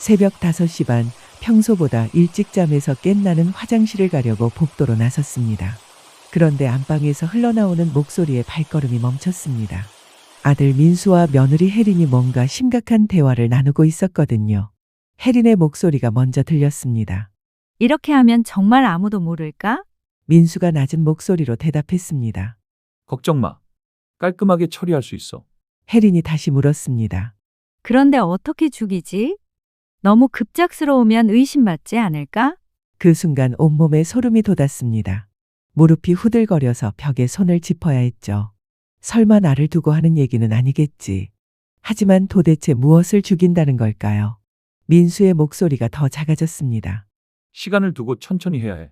새벽 5시 반 평소보다 일찍 잠에서 깬 나는 화장실을 가려고 복도로 나섰습니다. 그런데 안방에서 흘러나오는 목소리에 발걸음이 멈췄습니다. 아들 민수와 며느리 혜린이 뭔가 심각한 대화를 나누고 있었거든요. 혜린의 목소리가 먼저 들렸습니다. 이렇게 하면 정말 아무도 모를까? 민수가 낮은 목소리로 대답했습니다. 걱정 마. 깔끔하게 처리할 수 있어. 혜린이 다시 물었습니다. 그런데 어떻게 죽이지? 너무 급작스러우면 의심받지 않을까? 그 순간 온몸에 소름이 돋았습니다. 무릎이 후들거려서 벽에 손을 짚어야 했죠. 설마 나를 두고 하는 얘기는 아니겠지. 하지만 도대체 무엇을 죽인다는 걸까요? 민수의 목소리가 더 작아졌습니다. 시간을 두고 천천히 해야 해.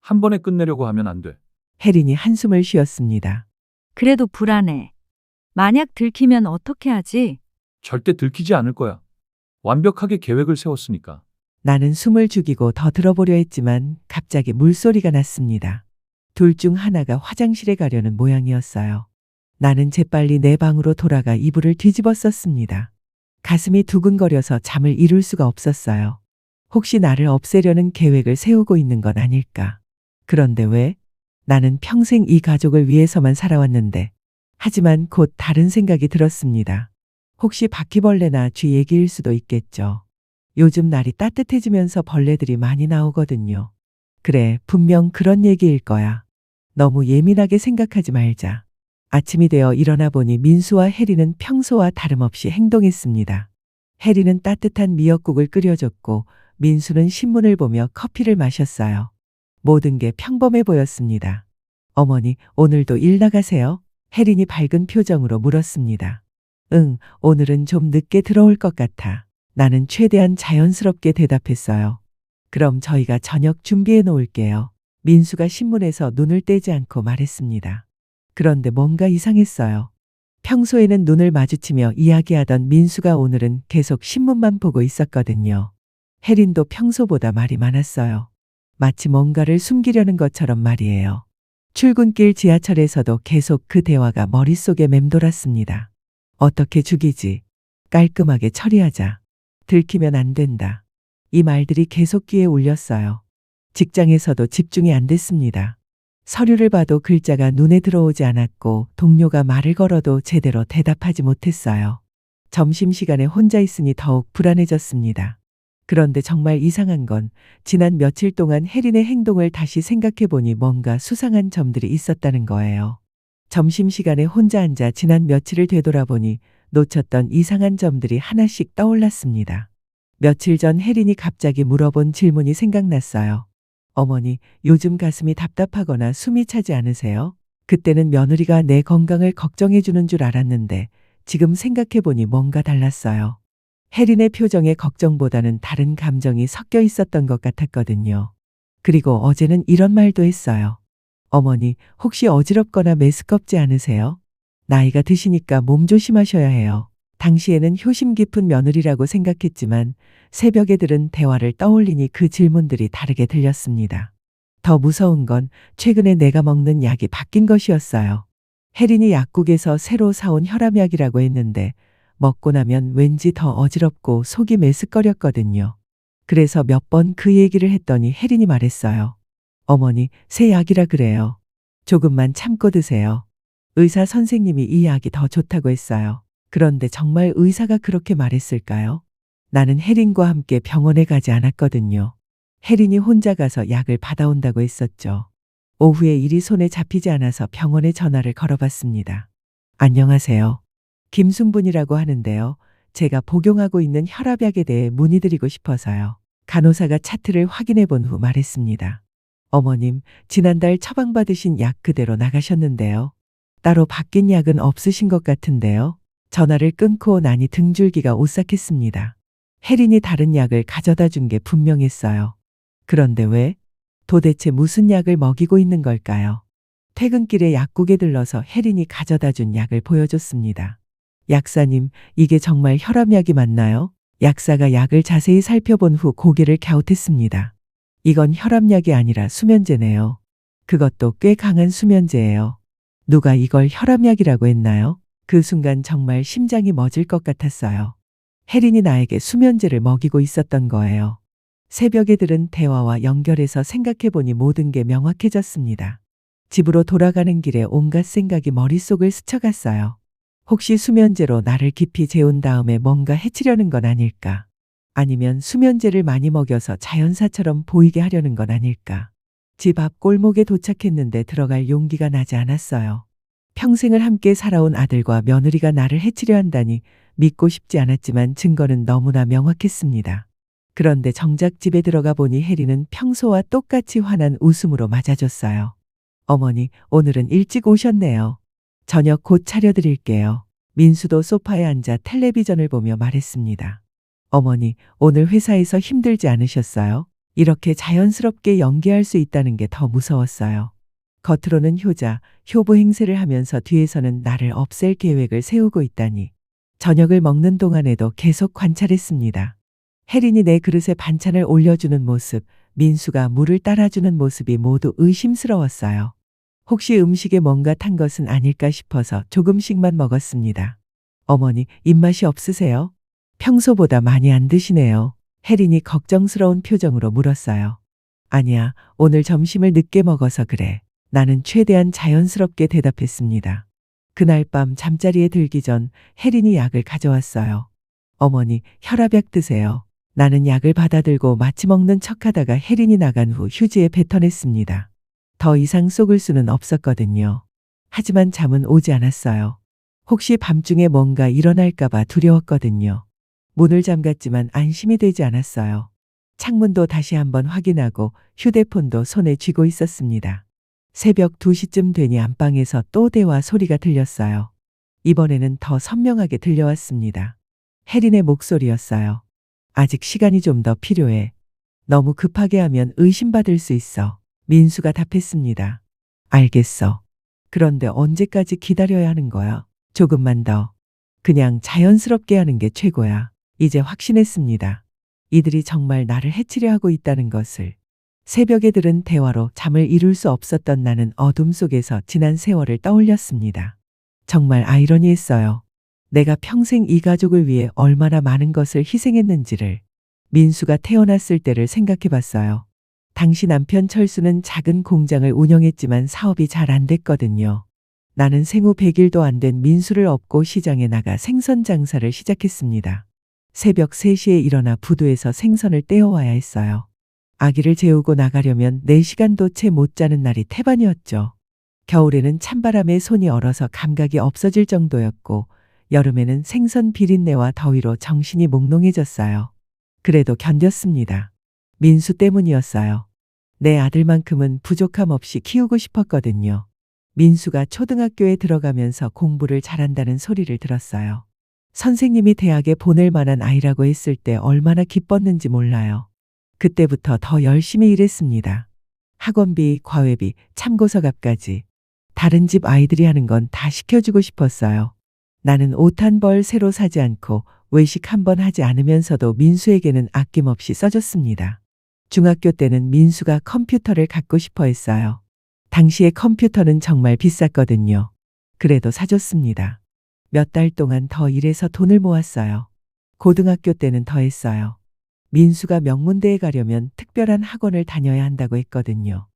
한 번에 끝내려고 하면 안 돼. 혜린이 한숨을 쉬었습니다. 그래도 불안해. 만약 들키면 어떻게 하지? 절대 들키지 않을 거야. 완벽하게 계획을 세웠으니까. 나는 숨을 죽이고 더 들어보려 했지만 갑자기 물소리가 났습니다. 둘 중 하나가 화장실에 가려는 모양이었어요. 나는 재빨리 내 방으로 돌아가 이불을 뒤집었었습니다. 가슴이 두근거려서 잠을 이룰 수가 없었어요. 혹시 나를 없애려는 계획을 세우고 있는 건 아닐까. 그런데 왜? 나는 평생 이 가족을 위해서만 살아왔는데. 하지만 곧 다른 생각이 들었습니다. 혹시 바퀴벌레나 쥐 얘기일 수도 있겠죠. 요즘 날이 따뜻해지면서 벌레들이 많이 나오거든요. 그래, 분명 그런 얘기일 거야. 너무 예민하게 생각하지 말자. 아침이 되어 일어나 보니 민수와 혜리는 평소와 다름없이 행동했습니다. 혜리는 따뜻한 미역국을 끓여줬고 민수는 신문을 보며 커피를 마셨어요. 모든 게 평범해 보였습니다. 어머니, 오늘도 일 나가세요? 혜린이 밝은 표정으로 물었습니다. 응, 오늘은 좀 늦게 들어올 것 같아. 나는 최대한 자연스럽게 대답했어요. 그럼 저희가 저녁 준비해 놓을게요. 민수가 신문에서 눈을 떼지 않고 말했습니다. 그런데 뭔가 이상했어요. 평소에는 눈을 마주치며 이야기하던 민수가 오늘은 계속 신문만 보고 있었거든요. 혜린도 평소보다 말이 많았어요. 마치 뭔가를 숨기려는 것처럼 말이에요. 출근길 지하철에서도 계속 그 대화가 머릿속에 맴돌았습니다. 어떻게 죽이지? 깔끔하게 처리하자. 들키면 안 된다. 이 말들이 계속 귀에 울렸어요. 직장에서도 집중이 안 됐습니다. 서류를 봐도 글자가 눈에 들어오지 않았고 동료가 말을 걸어도 제대로 대답하지 못했어요. 점심시간에 혼자 있으니 더욱 불안해졌습니다. 그런데 정말 이상한 건 지난 며칠 동안 혜린의 행동을 다시 생각해 보니 뭔가 수상한 점들이 있었다는 거예요. 점심시간에 혼자 앉아 지난 며칠을 되돌아보니 놓쳤던 이상한 점들이 하나씩 떠올랐습니다. 며칠 전 혜린이 갑자기 물어본 질문이 생각났어요. 어머니, 요즘 가슴이 답답하거나 숨이 차지 않으세요? 그때는 며느리가 내 건강을 걱정해 주는 줄 알았는데 지금 생각해 보니 뭔가 달랐어요. 혜린의 표정에 걱정보다는 다른 감정이 섞여 있었던 것 같았거든요. 그리고 어제는 이런 말도 했어요. 어머니, 혹시 어지럽거나 메스껍지 않으세요? 나이가 드시니까 몸 조심하셔야 해요. 당시에는 효심 깊은 며느리라고 생각했지만 새벽에 들은 대화를 떠올리니 그 질문들이 다르게 들렸습니다. 더 무서운 건 최근에 내가 먹는 약이 바뀐 것이었어요. 혜린이 약국에서 새로 사온 혈압약이라고 했는데 먹고 나면 왠지 더 어지럽고 속이 메스꺼렸거든요. 그래서 몇 번 그 얘기를 했더니 혜린이 말했어요. 어머니, 새 약이라 그래요. 조금만 참고 드세요. 의사 선생님이 이 약이 더 좋다고 했어요. 그런데 정말 의사가 그렇게 말했을까요? 나는 혜린과 함께 병원에 가지 않았거든요. 혜린이 혼자 가서 약을 받아온다고 했었죠. 오후에 일이 손에 잡히지 않아서 병원에 전화를 걸어봤습니다. 안녕하세요. 김순분이라고 하는데요. 제가 복용하고 있는 혈압약에 대해 문의드리고 싶어서요. 간호사가 차트를 확인해 본 후 말했습니다. 어머님, 지난달 처방받으신 약 그대로 나가셨는데요. 따로 바뀐 약은 없으신 것 같은데요. 전화를 끊고 나니 등줄기가 오싹했습니다. 혜린이 다른 약을 가져다 준 게 분명했어요. 그런데 왜? 도대체 무슨 약을 먹이고 있는 걸까요? 퇴근길에 약국에 들러서 혜린이 가져다 준 약을 보여줬습니다. 약사님, 이게 정말 혈압약이 맞나요? 약사가 약을 자세히 살펴본 후 고개를 갸웃했습니다. 이건 혈압약이 아니라 수면제네요. 그것도 꽤 강한 수면제예요. 누가 이걸 혈압약이라고 했나요? 그 순간 정말 심장이 멎을 것 같았어요. 혜린이 나에게 수면제를 먹이고 있었던 거예요. 새벽에 들은 대화와 연결해서 생각해보니 모든 게 명확해졌습니다. 집으로 돌아가는 길에 온갖 생각이 머릿속을 스쳐갔어요. 혹시 수면제로 나를 깊이 재운 다음에 뭔가 해치려는 건 아닐까? 아니면 수면제를 많이 먹여서 자연사처럼 보이게 하려는 건 아닐까? 집 앞 골목에 도착했는데 들어갈 용기가 나지 않았어요. 평생을 함께 살아온 아들과 며느리가 나를 해치려 한다니 믿고 싶지 않았지만 증거는 너무나 명확했습니다. 그런데 정작 집에 들어가 보니 혜리는 평소와 똑같이 환한 웃음으로 맞아줬어요. 어머니, 오늘은 일찍 오셨네요. 저녁 곧 차려드릴게요. 민수도 소파에 앉아 텔레비전을 보며 말했습니다. 어머니, 오늘 회사에서 힘들지 않으셨어요? 이렇게 자연스럽게 연기할 수 있다는 게 더 무서웠어요. 겉으로는 효자, 효부 행세를 하면서 뒤에서는 나를 없앨 계획을 세우고 있다니. 저녁을 먹는 동안에도 계속 관찰했습니다. 혜린이 내 그릇에 반찬을 올려주는 모습, 민수가 물을 따라주는 모습이 모두 의심스러웠어요. 혹시 음식에 뭔가 탄 것은 아닐까 싶어서 조금씩만 먹었습니다. 어머니, 입맛이 없으세요? 평소보다 많이 안 드시네요. 혜린이 걱정스러운 표정으로 물었어요. 아니야, 오늘 점심을 늦게 먹어서 그래. 나는 최대한 자연스럽게 대답했습니다. 그날 밤 잠자리에 들기 전 혜린이 약을 가져왔어요. 어머니, 혈압약 드세요. 나는 약을 받아들고 마치 먹는 척 하다가 혜린이 나간 후 휴지에 뱉어냈습니다. 더 이상 속을 수는 없었거든요. 하지만 잠은 오지 않았어요. 혹시 밤중에 뭔가 일어날까봐 두려웠거든요. 문을 잠갔지만 안심이 되지 않았어요. 창문도 다시 한번 확인하고 휴대폰도 손에 쥐고 있었습니다. 새벽 2시쯤 되니 안방에서 또 대화 소리가 들렸어요. 이번에는 더 선명하게 들려왔습니다. 혜린의 목소리였어요. 아직 시간이 좀 더 필요해. 너무 급하게 하면 의심받을 수 있어. 민수가 답했습니다. 알겠어. 그런데 언제까지 기다려야 하는 거야? 조금만 더. 그냥 자연스럽게 하는 게 최고야. 이제 확신했습니다. 이들이 정말 나를 해치려 하고 있다는 것을. 새벽에 들은 대화로 잠을 이룰 수 없었던 나는 어둠 속에서 지난 세월을 떠올렸습니다. 정말 아이러니했어요. 내가 평생 이 가족을 위해 얼마나 많은 것을 희생했는지를 민수가 태어났을 때를 생각해 봤어요. 당시 남편 철수는 작은 공장을 운영했지만 사업이 잘 안 됐거든요. 나는 생후 100일도 안 된 민수를 업고 시장에 나가 생선 장사를 시작했습니다. 새벽 3시에 일어나 부두에서 생선을 떼어와야 했어요. 아기를 재우고 나가려면 4시간도 채 못 자는 날이 태반이었죠. 겨울에는 찬바람에 손이 얼어서 감각이 없어질 정도였고 여름에는 생선 비린내와 더위로 정신이 몽롱해졌어요. 그래도 견뎠습니다. 민수 때문이었어요. 내 아들만큼은 부족함 없이 키우고 싶었거든요. 민수가 초등학교에 들어가면서 공부를 잘한다는 소리를 들었어요. 선생님이 대학에 보낼 만한 아이라고 했을 때 얼마나 기뻤는지 몰라요. 그때부터 더 열심히 일했습니다. 학원비, 과외비, 참고서 값까지. 다른 집 아이들이 하는 건 다 시켜주고 싶었어요. 나는 옷 한 벌 새로 사지 않고 외식 한 번 하지 않으면서도 민수에게는 아낌없이 써줬습니다. 중학교 때는 민수가 컴퓨터를 갖고 싶어 했어요. 당시에 컴퓨터는 정말 비쌌거든요. 그래도 사줬습니다. 몇 달 동안 더 일해서 돈을 모았어요. 고등학교 때는 더 했어요. 민수가 명문대에 가려면 특별한 학원을 다녀야 한다고 했거든요.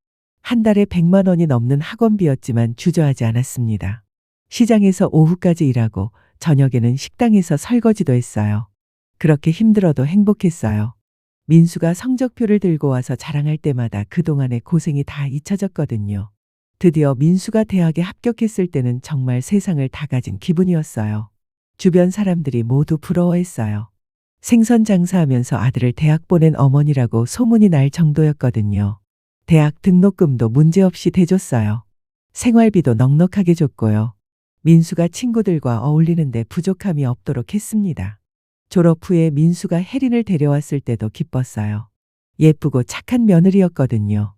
한 달에 100만 원이 넘는 학원비였지만 주저하지 않았습니다. 시장에서 오후까지 일하고 저녁에는 식당에서 설거지도 했어요. 그렇게 힘들어도 행복했어요. 민수가 성적표를 들고 와서 자랑할 때마다 그동안의 고생이 다 잊혀졌거든요. 드디어 민수가 대학에 합격했을 때는 정말 세상을 다 가진 기분이었어요. 주변 사람들이 모두 부러워했어요. 생선 장사하면서 아들을 대학 보낸 어머니라고 소문이 날 정도였거든요. 대학 등록금도 문제없이 대줬어요. 생활비도 넉넉하게 줬고요. 민수가 친구들과 어울리는데 부족함이 없도록 했습니다. 졸업 후에 민수가 혜린을 데려왔을 때도 기뻤어요. 예쁘고 착한 며느리였거든요.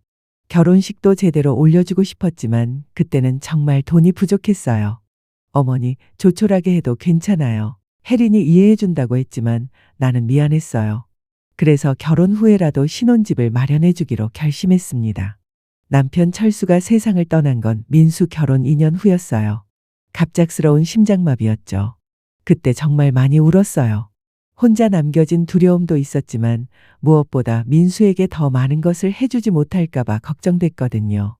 결혼식도 제대로 올려주고 싶었지만 그때는 정말 돈이 부족했어요. 어머니, 조촐하게 해도 괜찮아요. 혜린이 이해해준다고 했지만 나는 미안했어요. 그래서 결혼 후에라도 신혼집을 마련해주기로 결심했습니다. 남편 철수가 세상을 떠난 건 민수 결혼 2년 후였어요. 갑작스러운 심장마비였죠. 그때 정말 많이 울었어요. 혼자 남겨진 두려움도 있었지만 무엇보다 민수에게 더 많은 것을 해주지 못할까봐 걱정됐거든요.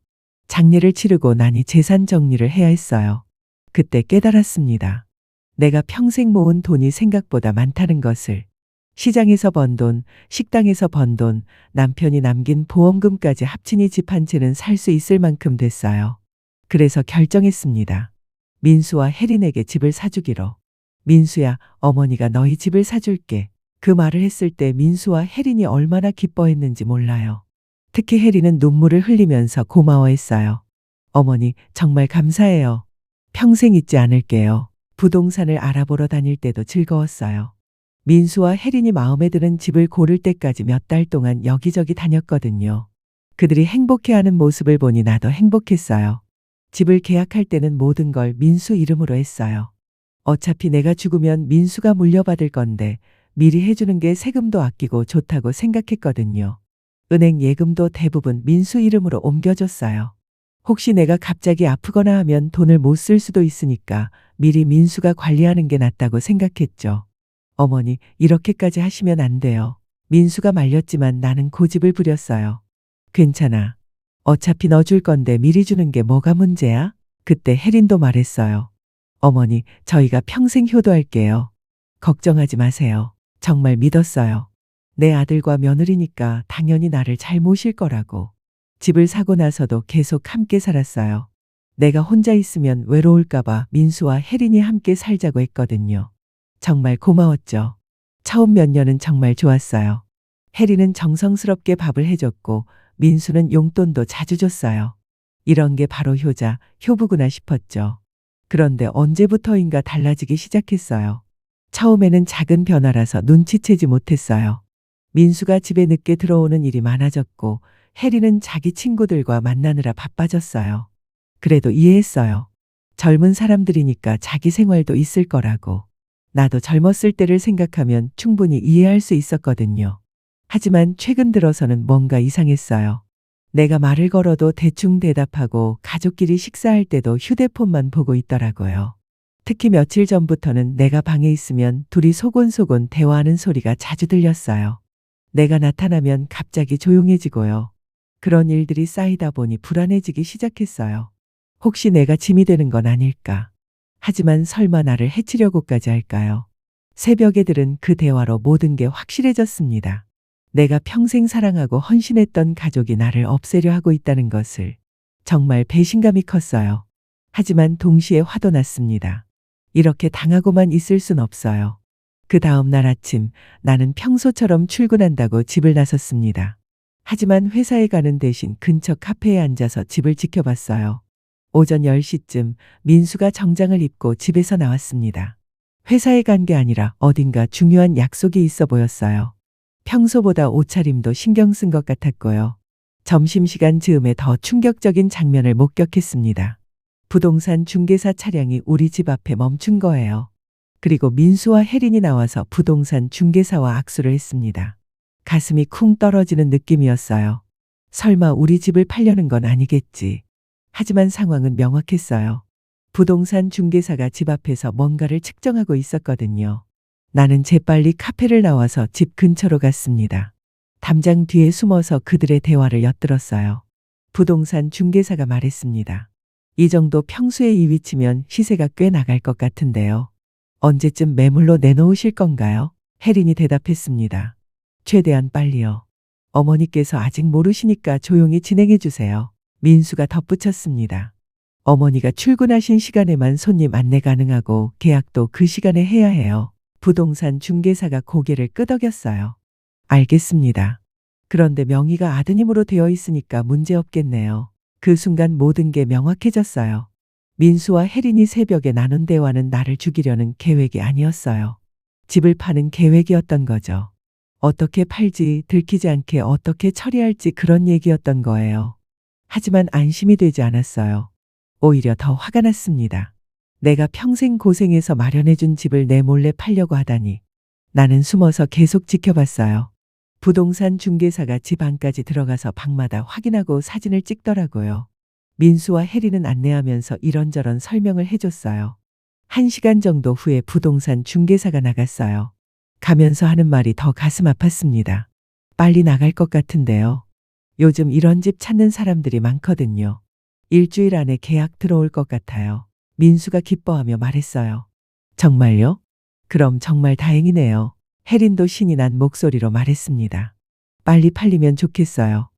장례를 치르고 나니 재산 정리를 해야 했어요. 그때 깨달았습니다. 내가 평생 모은 돈이 생각보다 많다는 것을. 시장에서 번 돈, 식당에서 번 돈, 남편이 남긴 보험금까지 합치니 집 한 채는 살 수 있을 만큼 됐어요. 그래서 결정했습니다. 민수와 혜린에게 집을 사주기로. 민수야, 어머니가 너희 집을 사줄게. 그 말을 했을 때 민수와 혜린이 얼마나 기뻐했는지 몰라요. 특히 혜린은 눈물을 흘리면서 고마워했어요. 어머니, 정말 감사해요. 평생 잊지 않을게요. 부동산을 알아보러 다닐 때도 즐거웠어요. 민수와 혜린이 마음에 드는 집을 고를 때까지 몇 달 동안 여기저기 다녔거든요. 그들이 행복해하는 모습을 보니 나도 행복했어요. 집을 계약할 때는 모든 걸 민수 이름으로 했어요. 어차피 내가 죽으면 민수가 물려받을 건데 미리 해주는 게 세금도 아끼고 좋다고 생각했거든요. 은행 예금도 대부분 민수 이름으로 옮겨줬어요. 혹시 내가 갑자기 아프거나 하면 돈을 못 쓸 수도 있으니까 미리 민수가 관리하는 게 낫다고 생각했죠. 어머니, 이렇게까지 하시면 안 돼요. 민수가 말렸지만 나는 고집을 부렸어요. 괜찮아. 어차피 너줄 건데 미리 주는 게 뭐가 문제야? 그때 혜린도 말했어요. 어머니, 저희가 평생 효도할게요. 걱정하지 마세요. 정말 믿었어요. 내 아들과 며느리니까 당연히 나를 잘 모실 거라고. 집을 사고 나서도 계속 함께 살았어요. 내가 혼자 있으면 외로울까봐 민수와 혜린이 함께 살자고 했거든요. 정말 고마웠죠. 처음 몇 년은 정말 좋았어요. 혜린은 정성스럽게 밥을 해줬고 민수는 용돈도 자주 줬어요. 이런 게 바로 효자, 효부구나 싶었죠. 그런데 언제부터인가 달라지기 시작했어요. 처음에는 작은 변화라서 눈치채지 못했어요. 민수가 집에 늦게 들어오는 일이 많아졌고 혜리는 자기 친구들과 만나느라 바빠졌어요. 그래도 이해했어요. 젊은 사람들이니까 자기 생활도 있을 거라고. 나도 젊었을 때를 생각하면 충분히 이해할 수 있었거든요. 하지만 최근 들어서는 뭔가 이상했어요. 내가 말을 걸어도 대충 대답하고 가족끼리 식사할 때도 휴대폰만 보고 있더라고요. 특히 며칠 전부터는 내가 방에 있으면 둘이 소곤소곤 대화하는 소리가 자주 들렸어요. 내가 나타나면 갑자기 조용해지고요. 그런 일들이 쌓이다 보니 불안해지기 시작했어요. 혹시 내가 짐이 되는 건 아닐까? 하지만 설마 나를 해치려고까지 할까요? 새벽에 들은 그 대화로 모든 게 확실해졌습니다. 내가 평생 사랑하고 헌신했던 가족이 나를 없애려 하고 있다는 것을 정말 배신감이 컸어요. 하지만 동시에 화도 났습니다. 이렇게 당하고만 있을 순 없어요. 그 다음 날 아침 나는 평소처럼 출근한다고 집을 나섰습니다. 하지만 회사에 가는 대신 근처 카페에 앉아서 집을 지켜봤어요. 오전 10시쯤 민수가 정장을 입고 집에서 나왔습니다. 회사에 간 게 아니라 어딘가 중요한 약속이 있어 보였어요. 평소보다 옷차림도 신경 쓴 것 같았고요. 점심시간 즈음에 더 충격적인 장면을 목격했습니다. 부동산 중개사 차량이 우리 집 앞에 멈춘 거예요. 그리고 민수와 혜린이 나와서 부동산 중개사와 악수를 했습니다. 가슴이 쿵 떨어지는 느낌이었어요. 설마 우리 집을 팔려는 건 아니겠지. 하지만 상황은 명확했어요. 부동산 중개사가 집 앞에서 뭔가를 측정하고 있었거든요. 나는 재빨리 카페를 나와서 집 근처로 갔습니다. 담장 뒤에 숨어서 그들의 대화를 엿들었어요. 부동산 중개사가 말했습니다. 이 정도 평수에 이 위치면 시세가 꽤 나갈 것 같은데요. 언제쯤 매물로 내놓으실 건가요? 혜린이 대답했습니다. 최대한 빨리요. 어머니께서 아직 모르시니까 조용히 진행해 주세요. 민수가 덧붙였습니다. 어머니가 출근하신 시간에만 손님 안내 가능하고 계약도 그 시간에 해야 해요. 부동산 중개사가 고개를 끄덕였어요. 알겠습니다. 그런데 명의가 아드님으로 되어 있으니까 문제 없겠네요. 그 순간 모든 게 명확해졌어요. 민수와 혜린이 새벽에 나눈 대화는 나를 죽이려는 계획이 아니었어요. 집을 파는 계획이었던 거죠. 어떻게 팔지, 들키지 않게 어떻게 처리할지 그런 얘기였던 거예요. 하지만 안심이 되지 않았어요. 오히려 더 화가 났습니다. 내가 평생 고생해서 마련해준 집을 내 몰래 팔려고 하다니. 나는 숨어서 계속 지켜봤어요. 부동산 중개사가 집 안까지 들어가서 방마다 확인하고 사진을 찍더라고요. 민수와 혜리는 안내하면서 이런저런 설명을 해줬어요. 한 시간 정도 후에 부동산 중개사가 나갔어요. 가면서 하는 말이 더 가슴 아팠습니다. 빨리 나갈 것 같은데요. 요즘 이런 집 찾는 사람들이 많거든요. 일주일 안에 계약 들어올 것 같아요. 민수가 기뻐하며 말했어요. 정말요? 그럼 정말 다행이네요. 혜린도 신이 난 목소리로 말했습니다. 빨리 팔리면 좋겠어요.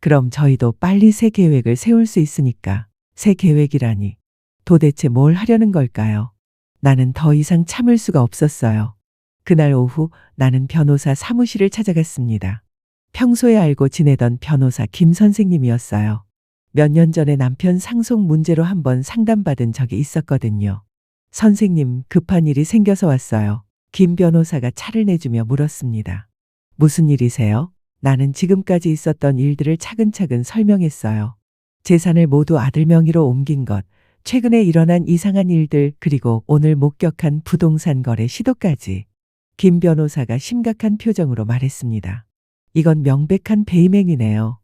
그럼 저희도 빨리 새 계획을 세울 수 있으니까. 새 계획이라니. 도대체 뭘 하려는 걸까요? 나는 더 이상 참을 수가 없었어요. 그날 오후 나는 변호사 사무실을 찾아갔습니다. 평소에 알고 지내던 변호사 김 선생님이었어요. 몇 년 전에 남편 상속 문제로 한번 상담받은 적이 있었거든요. 선생님, 급한 일이 생겨서 왔어요. 김 변호사가 차를 내주며 물었습니다. 무슨 일이세요? 나는 지금까지 있었던 일들을 차근차근 설명했어요. 재산을 모두 아들 명의로 옮긴 것, 최근에 일어난 이상한 일들, 그리고 오늘 목격한 부동산 거래 시도까지. 김 변호사가 심각한 표정으로 말했습니다. 이건 명백한 배임행위네요.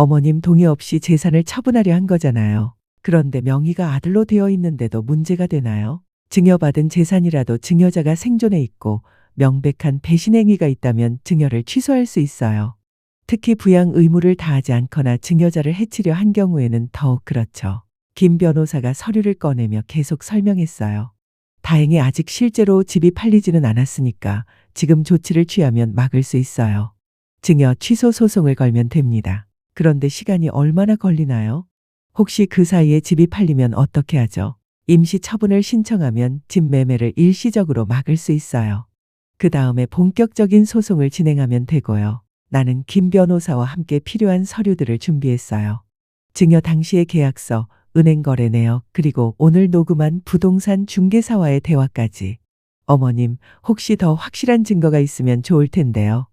어머님 동의 없이 재산을 처분하려 한 거잖아요. 그런데 명의가 아들로 되어 있는데도 문제가 되나요? 증여받은 재산이라도 증여자가 생존해 있고 명백한 배신행위가 있다면 증여를 취소할 수 있어요. 특히 부양 의무를 다하지 않거나 증여자를 해치려 한 경우에는 더욱 그렇죠. 김 변호사가 서류를 꺼내며 계속 설명했어요. 다행히 아직 실제로 집이 팔리지는 않았으니까 지금 조치를 취하면 막을 수 있어요. 증여 취소 소송을 걸면 됩니다. 그런데 시간이 얼마나 걸리나요? 혹시 그 사이에 집이 팔리면 어떻게 하죠? 임시 처분을 신청하면 집 매매를 일시적으로 막을 수 있어요. 그 다음에 본격적인 소송을 진행하면 되고요. 나는 김 변호사와 함께 필요한 서류들을 준비했어요. 증여 당시의 계약서, 은행 거래 내역, 그리고 오늘 녹음한 부동산 중개사와의 대화까지. 어머님, 혹시 더 확실한 증거가 있으면 좋을 텐데요.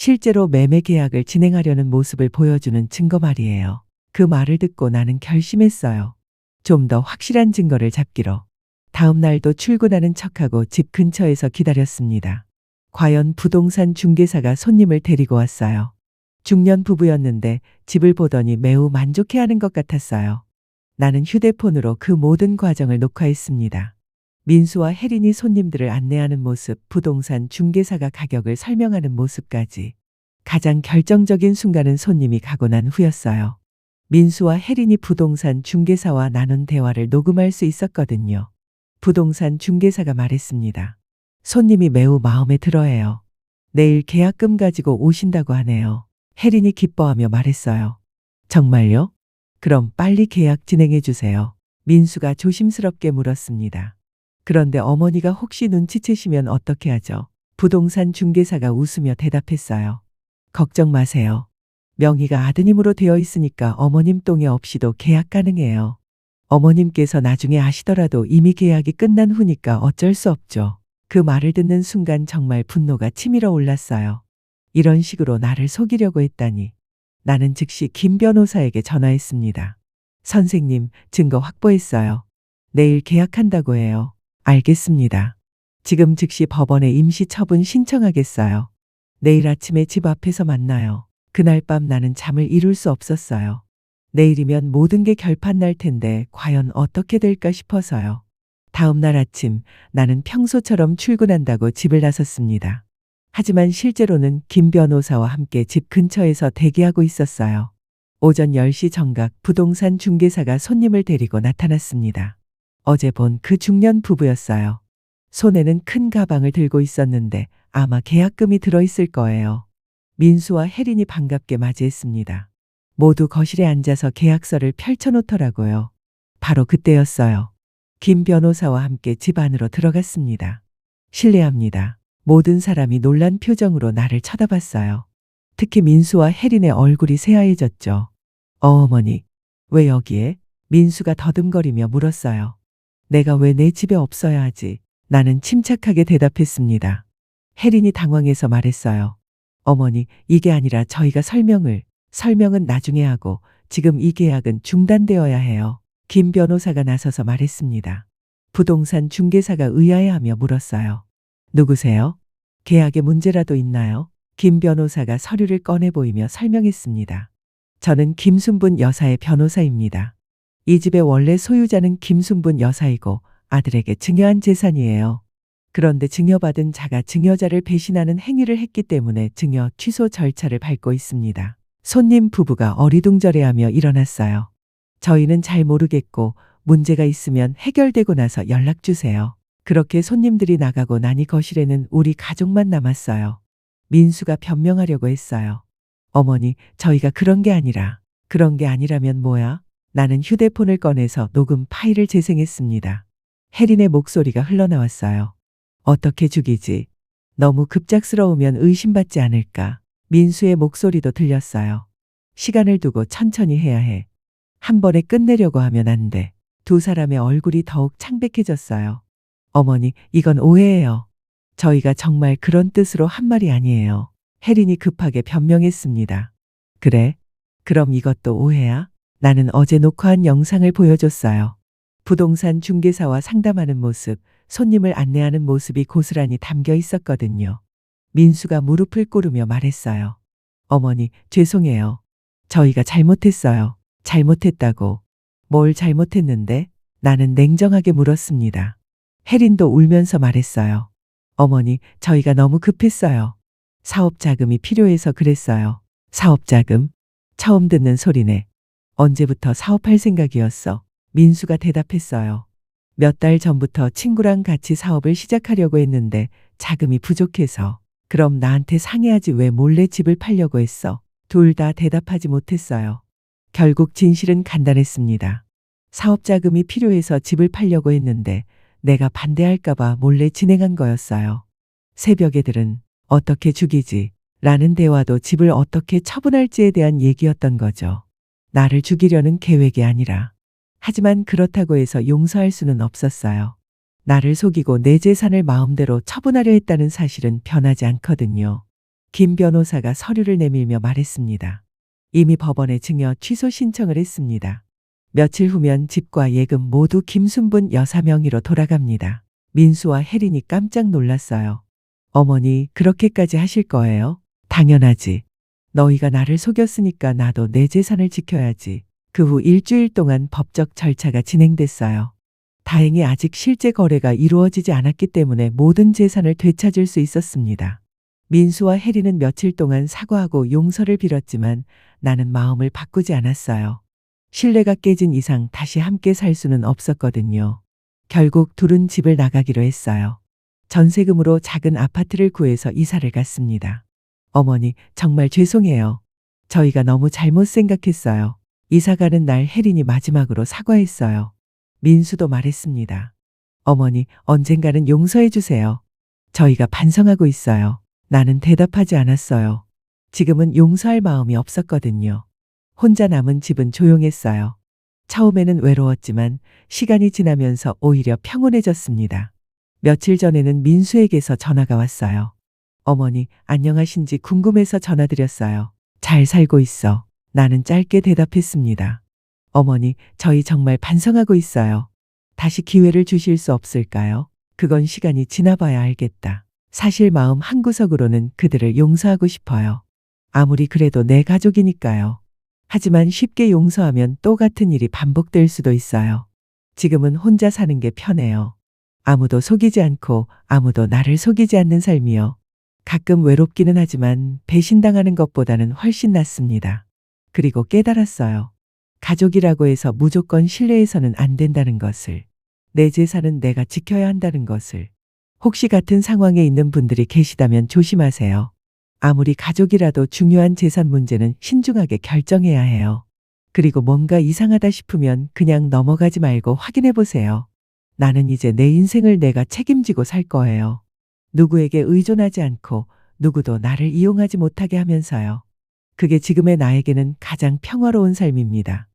실제로 매매 계약을 진행하려는 모습을 보여주는 증거 말이에요. 그 말을 듣고 나는 결심했어요. 좀 더 확실한 증거를 잡기로. 다음 날도 출근하는 척하고 집 근처에서 기다렸습니다. 과연 부동산 중개사가 손님을 데리고 왔어요. 중년 부부였는데 집을 보더니 매우 만족해하는 것 같았어요. 나는 휴대폰으로 그 모든 과정을 녹화했습니다. 민수와 혜린이 손님들을 안내하는 모습, 부동산 중개사가 가격을 설명하는 모습까지. 가장 결정적인 순간은 손님이 가고 난 후였어요. 민수와 혜린이 부동산 중개사와 나눈 대화를 녹음할 수 있었거든요. 부동산 중개사가 말했습니다. 손님이 매우 마음에 들어해요. 내일 계약금 가지고 오신다고 하네요. 혜린이 기뻐하며 말했어요. 정말요? 그럼 빨리 계약 진행해 주세요. 민수가 조심스럽게 물었습니다. 그런데 어머니가 혹시 눈치채시면 어떻게 하죠? 부동산 중개사가 웃으며 대답했어요. 걱정 마세요. 명의가 아드님으로 되어 있으니까 어머님 동의 없이도 계약 가능해요. 어머님께서 나중에 아시더라도 이미 계약이 끝난 후니까 어쩔 수 없죠. 그 말을 듣는 순간 정말 분노가 치밀어 올랐어요. 이런 식으로 나를 속이려고 했다니. 나는 즉시 김 변호사에게 전화했습니다. 선생님, 증거 확보했어요. 내일 계약한다고 해요. 알겠습니다. 지금 즉시 법원에 임시 처분 신청하겠어요. 내일 아침에 집 앞에서 만나요. 그날 밤 나는 잠을 이룰 수 없었어요. 내일이면 모든 게 결판 날 텐데 과연 어떻게 될까 싶어서요. 다음 날 아침 나는 평소처럼 출근한다고 집을 나섰습니다. 하지만 실제로는 김 변호사와 함께 집 근처에서 대기하고 있었어요. 오전 10시 정각 부동산 중개사가 손님을 데리고 나타났습니다. 어제 본 그 중년 부부였어요. 손에는 큰 가방을 들고 있었는데 아마 계약금이 들어있을 거예요. 민수와 혜린이 반갑게 맞이했습니다. 모두 거실에 앉아서 계약서를 펼쳐놓더라고요. 바로 그때였어요. 김 변호사와 함께 집 안으로 들어갔습니다. 실례합니다. 모든 사람이 놀란 표정으로 나를 쳐다봤어요. 특히 민수와 혜린의 얼굴이 새하얘졌죠. 어머니, 왜 여기에? 민수가 더듬거리며 물었어요. 내가 왜 내 집에 없어야 하지? 나는 침착하게 대답했습니다. 혜린이 당황해서 말했어요. 어머니, 이게 아니라 저희가 설명을, 설명은 나중에 하고 지금 이 계약은 중단되어야 해요. 김 변호사가 나서서 말했습니다. 부동산 중개사가 의아해하며 물었어요. 누구세요? 계약에 문제라도 있나요? 김 변호사가 서류를 꺼내 보이며 설명했습니다. 저는 김순분 여사의 변호사입니다. 이 집의 원래 소유자는 김순분 여사이고 아들에게 증여한 재산이에요. 그런데 증여받은 자가 증여자를 배신하는 행위를 했기 때문에 증여 취소 절차를 밟고 있습니다. 손님 부부가 어리둥절해하며 일어났어요. 저희는 잘 모르겠고 문제가 있으면 해결되고 나서 연락 주세요. 그렇게 손님들이 나가고 나니 거실에는 우리 가족만 남았어요. 민수가 변명하려고 했어요. 어머니, 저희가 그런 게 아니라, 그런 게 아니라면 뭐야? 나는 휴대폰을 꺼내서 녹음 파일을 재생했습니다. 혜린의 목소리가 흘러나왔어요. 어떻게 죽이지? 너무 급작스러우면 의심받지 않을까? 민수의 목소리도 들렸어요. 시간을 두고 천천히 해야 해. 한 번에 끝내려고 하면 안 돼. 두 사람의 얼굴이 더욱 창백해졌어요. 어머니, 이건 오해예요. 저희가 정말 그런 뜻으로 한 말이 아니에요. 혜린이 급하게 변명했습니다. 그래? 그럼 이것도 오해야? 나는 어제 녹화한 영상을 보여줬어요. 부동산 중개사와 상담하는 모습, 손님을 안내하는 모습이 고스란히 담겨 있었거든요. 민수가 무릎을 꿇으며 말했어요. 어머니, 죄송해요. 저희가 잘못했어요. 잘못했다고. 뭘 잘못했는데? 나는 냉정하게 물었습니다. 혜린도 울면서 말했어요. 어머니, 저희가 너무 급했어요. 사업 자금이 필요해서 그랬어요. 사업 자금? 처음 듣는 소리네. 언제부터 사업할 생각이었어? 민수가 대답했어요. 몇 달 전부터 친구랑 같이 사업을 시작하려고 했는데 자금이 부족해서. 그럼 나한테 상의하지 왜 몰래 집을 팔려고 했어? 둘 다 대답하지 못했어요. 결국 진실은 간단했습니다. 사업 자금이 필요해서 집을 팔려고 했는데 내가 반대할까봐 몰래 진행한 거였어요. 새벽에 들은 어떻게 죽이지? 라는 대화도 집을 어떻게 처분할지에 대한 얘기였던 거죠. 나를 죽이려는 계획이 아니라. 하지만 그렇다고 해서 용서할 수는 없었어요. 나를 속이고 내 재산을 마음대로 처분하려 했다는 사실은 변하지 않거든요. 김 변호사가 서류를 내밀며 말했습니다. 이미 법원에 증여 취소 신청을 했습니다. 며칠 후면 집과 예금 모두 김순분 여사 명의로 돌아갑니다. 민수와 혜린이 깜짝 놀랐어요. 어머니, 그렇게까지 하실 거예요? 당연하지. 너희가 나를 속였으니까 나도 내 재산을 지켜야지. 그 후 일주일 동안 법적 절차가 진행됐어요. 다행히 아직 실제 거래가 이루어지지 않았기 때문에 모든 재산을 되찾을 수 있었습니다. 민수와 혜리는 며칠 동안 사과하고 용서를 빌었지만 나는 마음을 바꾸지 않았어요. 신뢰가 깨진 이상 다시 함께 살 수는 없었거든요. 결국 둘은 집을 나가기로 했어요. 전세금으로 작은 아파트를 구해서 이사를 갔습니다. 어머니, 정말 죄송해요. 저희가 너무 잘못 생각했어요. 이사 가는 날 혜린이 마지막으로 사과했어요. 민수도 말했습니다. 어머니, 언젠가는 용서해 주세요. 저희가 반성하고 있어요. 나는 대답하지 않았어요. 지금은 용서할 마음이 없었거든요. 혼자 남은 집은 조용했어요. 처음에는 외로웠지만 시간이 지나면서 오히려 평온해졌습니다. 며칠 전에는 민수에게서 전화가 왔어요. 어머니, 안녕하신지 궁금해서 전화드렸어요. 잘 살고 있어. 나는 짧게 대답했습니다. 어머니, 저희 정말 반성하고 있어요. 다시 기회를 주실 수 없을까요? 그건 시간이 지나봐야 알겠다. 사실 마음 한구석으로는 그들을 용서하고 싶어요. 아무리 그래도 내 가족이니까요. 하지만 쉽게 용서하면 또 같은 일이 반복될 수도 있어요. 지금은 혼자 사는 게 편해요. 아무도 속이지 않고 아무도 나를 속이지 않는 삶이요. 가끔 외롭기는 하지만 배신당하는 것보다는 훨씬 낫습니다. 그리고 깨달았어요. 가족이라고 해서 무조건 신뢰해서는 안 된다는 것을. 내 재산은 내가 지켜야 한다는 것을. 혹시 같은 상황에 있는 분들이 계시다면 조심하세요. 아무리 가족이라도 중요한 재산 문제는 신중하게 결정해야 해요. 그리고 뭔가 이상하다 싶으면 그냥 넘어가지 말고 확인해 보세요. 나는 이제 내 인생을 내가 책임지고 살 거예요. 누구에게 의존하지 않고 누구도 나를 이용하지 못하게 하면서요. 그게 지금의 나에게는 가장 평화로운 삶입니다.